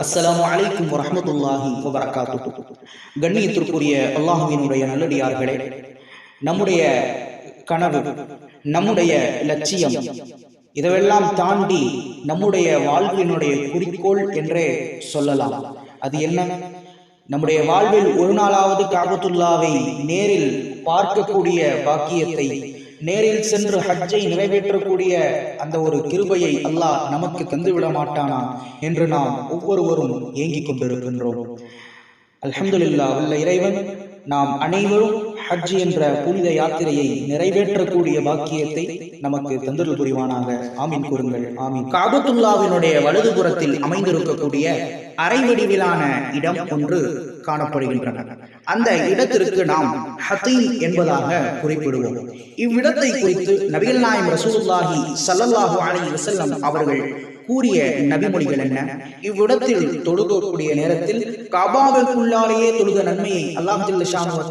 அஸ்லாம் வலைக்கும் வரமத்துல்லாஹி வபரகாத்து கண்ணியத்திற்குரிய அல்லாஹுவினுடைய நல்லடியார்களே நம்முடைய கனவு நம்முடைய லட்சியம் இதுவெல்லாம் தாண்டி நம்முடைய வாழ்வினுடைய குறிக்கோள் என்றே சொல்லலாம். அது என்ன? நம்முடைய வாழ்வில் ஒரு நாளாவது காபத்துல்லாவை நேரில் பார்க்கக்கூடிய பாக்கியத்தை நேரில் சென்று ஹஜ்ஜை நிறைவேற்றக்கூடிய அந்த ஒரு கிருபையை அல்லாஹ் நமக்கு தந்துவிட மாட்டானா என்று நாம் ஒவ்வொருவரும் ஏங்கிக் கொண்டிருக்கின்றோம். அல்ஹம்துலில்லா உள்ள இறைவன் நாம் அனைவரும் ஹஜ் என்ற புனித யாத்திரையை நிறைவேற்றக்கூடிய பாக்கியத்தை நமக்கு தந்தருள் புரிவானாக ஆமீன் கூறுங்கள் ஆமீன். காபத்துல்லாவினுடைய வலதுபுறத்தில் அமைந்திருக்கக்கூடிய அரை வடிவிலான இடம் ஒன்று காணப்படுகின்றன. அந்த இடத்திற்கு நாம் ஹத்தீம் என்பதாக குறிப்பிடுவோம். இவ்விடத்தை குறித்து நபிகள் நாயம் ரசூலுல்லாஹி ஸல்லல்லாஹு அலைஹி வஸல்லம் அவர்கள் கூறிய நபிமொழிகள் என்ன? இவ்விடத்தில் தொழுகக்கூடிய நேரத்தில் காபாவிற்குள்ளாலேயே தொழுக நன்மையை அல்லாஹ்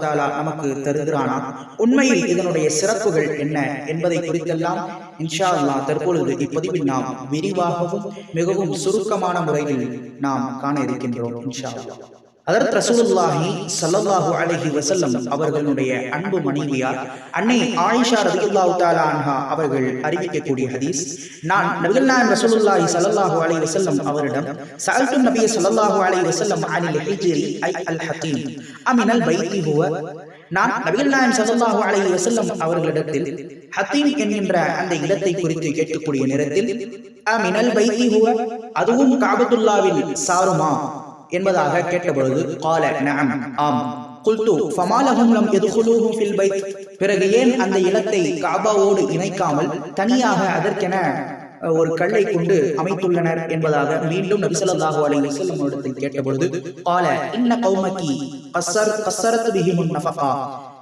தாலா நமக்கு தருகிறானா? உண்மையில் இதனுடைய சிறப்புகள் என்ன என்பதை குறித்தெல்லாம் இன்ஷா அல்லாஹ் தற்பொழுது இப்பதிவில் நாம் விரிவாகவும் மிகவும் சுருக்கமான முறையில் நாம் காண இருக்கின்றோம் இன்ஷா அல்லாஹ் அதற்கு ரசூலுல்லாஹி சல்லல்லாஹு அலஹி வசல்லம் அவர்களுடைய அன்பு மனைவியார் அன்னை ஆயிஷா ரதியுல்லாஹு தஆலா அன்ஹா அவர்கள் அறிவிக்கக்கூடிய ஹதீஸ் நான் நபிகள் நாயகம் ரசூலுல்லாஹி சல்லல்லாஹு அலைஹி வசல்லம் அவரிடம் சஅல்து நபிய சல்லல்லாஹு அலைஹி வசல்லம் அனில் ஹிஜ்ரி ஐ அல் ஹகீம் அமினல் பைத்தி ஹுவ? நான் நபிகள் நாயகம் ஸல்லல்லாஹு அலைஹி வசல்லம் அவர்களிடத்தில் ஹத்தீம் என்கின்ற அந்த இடத்தை குறித்து கேட்கக்கூடிய நேரத்தில் அமினல் பைத்தி ஹுவ? அதுவும் காபத்துல்லாவில் சாருமா? என்பதாக கேட்டபொழுது கால நஅம் ஆம். குல்து ஃபமாலஹும் லம் யதுகுலூஹு ஃபில் பைத். பிறகு ஏன் அந்த இடத்தை காபாவோடு இணைக்காமல் தனியாக அதற்கென ஒரு கல்லை கொண்டு அமைத்துள்ளனர் என்பதாக மீண்டும் நபி ஸல்லல்லாஹு அலைஹி வஸல்லம் இடத்தில் கேட்டபொழுது கால இன்ன கௌமகி கஸ்ஸர் கஸ்ஸரத் பிஹிமுன் நஃபகா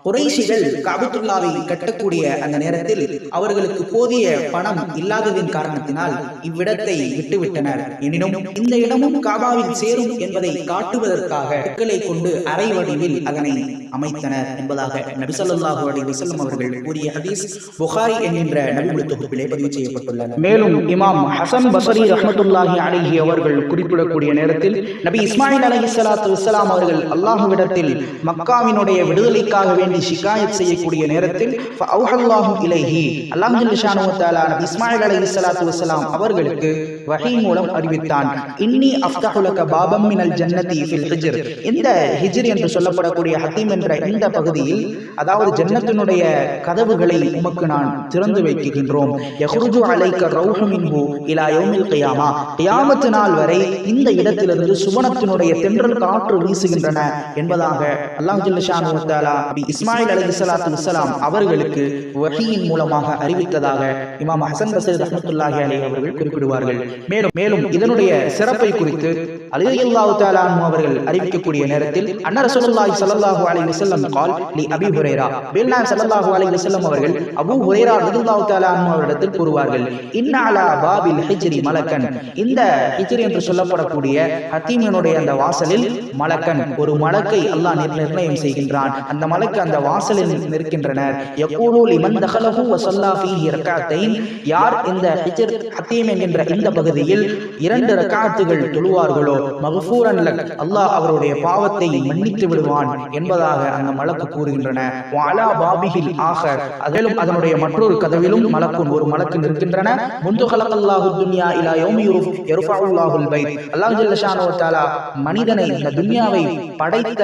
குறைசிகள் காபத்துல்லாவை கட்டக்கூடிய அந்த நேரத்தில் அவர்களுக்கு போதிய பணம் இல்லாததின் காரணத்தினால் இவ்விடத்தை விட்டுவிட்டனர். எனினும் இந்த இடமும் காபாவில் சேரும் என்பதை காட்டுவதற்காக கொண்டு அரை வடிவில் அதனை அமைத்தனர் என்பதாக நபிசல்லாஹு அலைஹி வஸல்லம் அவர்கள் கூறிய ஹதீஸ் புகாரி என்கின்ற நபிமொழி தொகுப்பிலே பதிவு செய்யப்பட்டுள்ளன. மேலும் இமாம் ஹசன் பசரி ரஹ்மத்துல்லாஹி அலைஹி அவர்கள் குறிப்பிடக்கூடிய நேரத்தில் நபி இஸ்மாயில் அலைஹி ஸலாத்து வஸ்ஸலாம் அவர்கள் அல்லாஹ்விடத்தில் மக்காவினுடைய விடுதலைக்காக வேண்டி ஷிகாயத் செய்யக்கூடிய நேரத்தில் இலைஹி அல்லாஹ் இஸ்மாயில் அலைஹிஸ்ஸலாத்து வஸ்ஸலாம் அவர்களுக்கு வஹீ மூலம் அறிவித்தான். இன்னி அஃப்தஹு லக பாபம் மினல் ஜன்னதி ஃபில் ஹிஜ்ர். இந்த ஹிஜ்ர்? என்று சொல்லப்படக்கூடிய ஹத்தீம் என்ற இந்த பகுதியில் அதாவது ஜன்னத்தினுடைய கதவுகளை உமக்கு நான் திறந்து வைக்கின்றோம். யஹ்ருஜு அலைக ரௌஹு மின்ஹு இலா யௌமில் கியாமா. கியாமத் நாள் வரை இந்த இடத்திலிருந்து சுவனத்தினுடைய தென்றல் காற்று வீசுகின்றன என்பதாக அல்லாஹ் ஜல்ல ஷானஹு தஆலா நபி இஸ்மாயில் அலி சலாத்து வசலாம் அவர்களுக்கு வஹியின் மூலமாக அறிவித்ததாக இமாம் ஹசன் பசீர் ரஹமத்துல்லாஹி அலி அவர்கள் குறிப்பிடுவார்கள். மேலும் மேலும் இதனுடைய சிறப்பை குறித்து அலியல்லாஹு தாலானு அவர்கள் அறிவிக்கக்கூடிய நேரத்தில் அன்ன ரசூலுல்லாஹி ஸல்லல்லாஹு கால் அபி ஹுரேரா. வேல்நாயகம் சல்லல்லாஹு அலி வசல்லம் அவர்கள் அபு ஹுரேரா ரதுல்லாஹு தாலா அவரிடத்தில் கூறுவார்கள் இன்னாலா பாபில் ஹிஜ்ரி மலக்கன். இந்த ஹிஜ்ரி என்று சொல்லப்படக்கூடிய ஹத்தீமினுடைய அந்த வாசலில் மலக்கன் ஒரு மலக்கை அல்லாஹ் நிர்ணயம் செய்கின்றான். அந்த மலக்கு அந்த வாசலில் நிற்கின்றனர். எப்போது லிமன் தகலஹு வசல்லா ஃபீஹி ரக்காத்தைன். யார் இந்த ஹிஜ்ர் ஹத்தீம் என்கின்ற இந்த பகுதியில் இரண்டு ரக்காத்துகள் தொழுவார்களோ மகஃபூரன் லக் அல்லாஹ் அவருடைய பாவத்தை மன்னித்து விடுவான் என்பதால் அந்த மலக்கு கூறுகின்றன. அதிலும் அதனுடைய மற்றொரு கதவிலும் மலக்கும் ஒரு மலக்கு நிற்கின்றன. அல்லாஹ் மனிதனை இந்த துன்யாவை படைத்த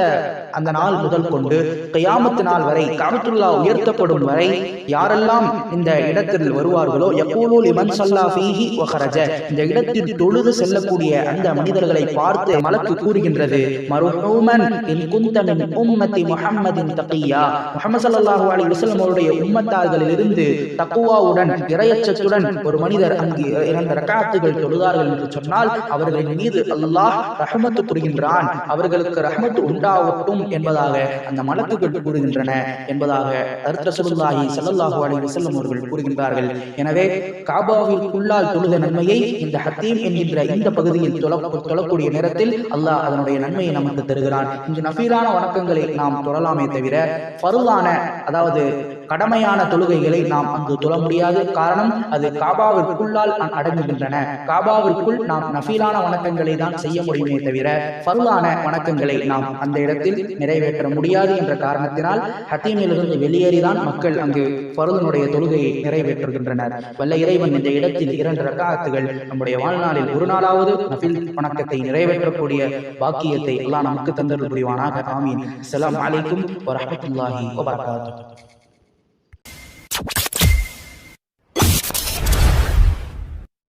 அந்த நாள் முதல் கொண்டு கியாமத்து நாள் வரை காபத்துல்லா உயர்த்தப்படும் வரை யாரெல்லாம் இந்த இடத்தில் வருவார்களோ யகூலு லிமன் ஸல்லா ஃபீஹி வ ஹரஜ இந்த இடத்தில் தொழுது செல்லக்கூடிய அந்த மனிதர்களை பார்த்து மலக்கு கூறுகின்றது மர்ஹூமன் இன் குந்த மின் உம்மத்தி முஹம்மதின் தகியா. முஹம்மது ஸல்லல்லாஹு அலைஹி வஸல்லம் அவருடைய உம்மத்தார்களில் இருந்து தக்குவாவுடன் இரையச்சத்துடன் ஒரு மனிதர் அங்கு இரண்டு ரக்காத்துகள் தொழுதார்கள் என்று சொன்னால் அவர்களின் மீது அல்லாஹ் ரஹமத்து புரிகின்றான். அவர்களுக்கு ரஹமத்து உண்டாகட்டும் என்பதாக அந்த மலக்குகள் கூறுகின்றன என்பதாக அர்த்தசுல்லாஹி சல்லல்லாஹு அலைஹி வஸல்லம் அவர்கள் கூறுகின்றார்கள். எனவே காபாவிற்குள்ளால் தொழுத நன்மையை இந்த ஹத்தீம் என்கின்ற இந்த பகுதியில் தொழக்கூடிய நேரத்தில் அல்லாஹ் அதனுடைய நன்மையை நமக்கு தருகிறான். இங்கு நபீரான வணக்கங்களை நாம் தொழலாமே தவிர பருவான அதாவது கடமையான தொழுகைகளை நாம் அங்கு தொழ முடியாது. காரணம் அது காபாவிற்குள்ளால் அடங்குகின்றன. காபாவிற்குள் நாம் நஃபீலான வணக்கங்களை தான் செய்ய முடியுமே தவிர ஃபர்லான வணக்கங்களை நாம் அந்த இடத்தில் நிறைவேற்ற முடியாது என்ற காரணத்தினால் ஹத்தீமிலிருந்து வெளியேறிதான் மக்கள் அங்கு பருதனுடைய தொழுகையை நிறைவேற்றுகின்றனர். வல்ல இறைவன் இந்த இடத்தில் இரண்டு ரக்காத்துகள் நம்முடைய வாழ்நாளில் ஒரு நாளாவது நஃபில் வணக்கத்தை நிறைவேற்றக்கூடிய பாக்கியத்தை எல்லாம் நமக்கு தந்தது புரிவானாக. ஆமீன். அஸ்ஸலாமு அலைக்கும் வரமத்துல்லாஹி வபரகாத்துஹு.